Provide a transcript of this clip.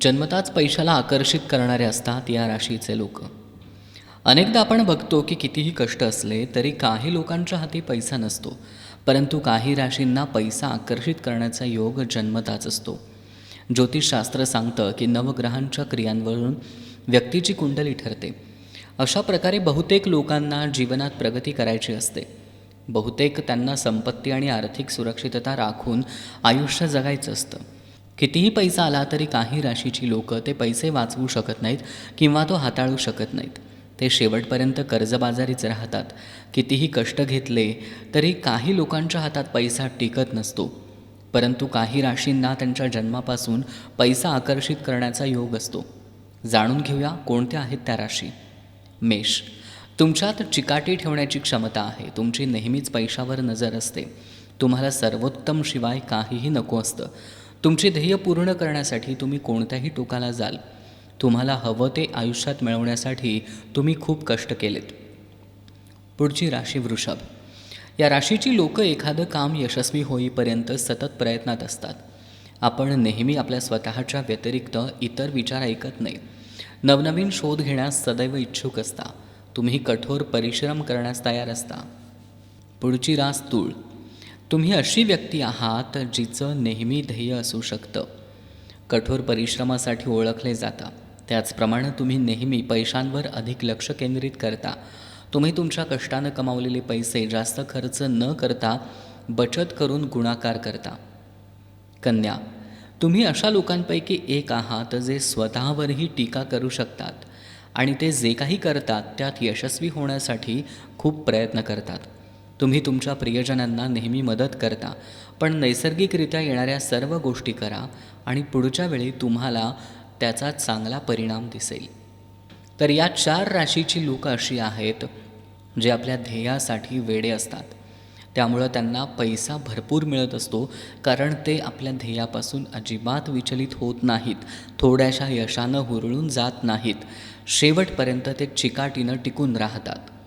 जन्मताच पैशाला आकर्षित करणारे असतात या राशीचे लोक. अनेकदा आपण बघतो की कितीही कष्ट असले तरी काही लोकांच्या हाती पैसा नसतो परंतु काही राशींना पैसा आकर्षित करण्याचा योग जन्मताच असतो. ज्योतिषशास्त्र सांगतं की नवग्रहांच्या क्रियांवरून व्यक्तीची कुंडली ठरते. अशा प्रकारे बहुतेक लोकांना जीवनात प्रगती करायची असते. बहुतेक त्यांना संपत्ती आणि आर्थिक सुरक्षितता राखून आयुष्य जगायचं असतं. कितीही पैसा आला तरी काही राशीची लोकं ते पैसे वाचवू शकत नाहीत किंवा तो हाताळू शकत नाहीत. ते शेवटपर्यंत कर्जबाजारीच राहतात. कितीही कष्ट घेतले तरी काही लोकांच्या हातात पैसा टिकत नसतो. परंतु काही राशींना त्यांच्या जन्मापासून पैसा आकर्षित करण्याचा योग असतो. जाणून घेऊया कोणत्या आहेत त्या राशी. मेष. तुमच्यात चिकाटी ठेवण्याची क्षमता आहे. तुमची नेहमीच पैशावर नजर असते. तुम्हाला सर्वोत्तम शिवाय काहीही नको असतं. तुमचे ध्येय पूर्ण करण्यासाठी तुम्ही कोणत्याही टोकाला जाल. तुम्हाला हवं ते आयुष्यात मिळवण्यासाठी तुम्ही खूप कष्ट केलेत. पुढची राशी वृषभ. या राशीची लोक एखादं काम यशस्वी होईपर्यंत सतत प्रयत्नात असतात. आपण नेहमी आपल्या स्वतःच्या व्यतिरिक्त इतर विचार ऐकत नाही. नवनवीन शोध घेण्यास सदैव इच्छुक असता. तुम्ही कठोर परिश्रम करण्यास तयार असता. पुढची रास तूळ. तुम्ही अशी व्यक्ती आहात जिचं नेहमी ध्येय असू शकतं. कठोर परिश्रमासाठी ओळखले जाता. त्याचप्रमाणे तुम्ही नेहमी पैशांवर अधिक लक्ष केंद्रित करता. तुम्ही तुमच्या कष्टानं कमावलेले पैसे जास्त खर्च न करता बचत करून गुणाकार करता. कन्या तुम्ही अशा लोकांपैकी एक आहात जे स्वतःवरही टीका करू शकतात आणि ते जे काही करतात त्यात यशस्वी होण्यासाठी खूप प्रयत्न करतात. तुम्ही तुमच्या प्रियजनांना नेहमी मदत करता पण नैसर्गिकरित्या येणाऱ्या सर्व गोष्टी करा आणि पुढच्या वेळी तुम्हाला त्याचा चांगला परिणाम दिसेल. तर या चार राशीची लोकं अशी आहेत जे आपल्या ध्येयासाठी वेडे असतात. त्यामुळं त्यांना पैसा भरपूर मिळत असतो कारण ते आपल्या ध्येयापासून अजिबात विचलित होत नाहीत थोड्याशा यशानं हुरळून जात नाहीत. शेवटपर्यंत ते चिकाटीनं टिकून राहतात.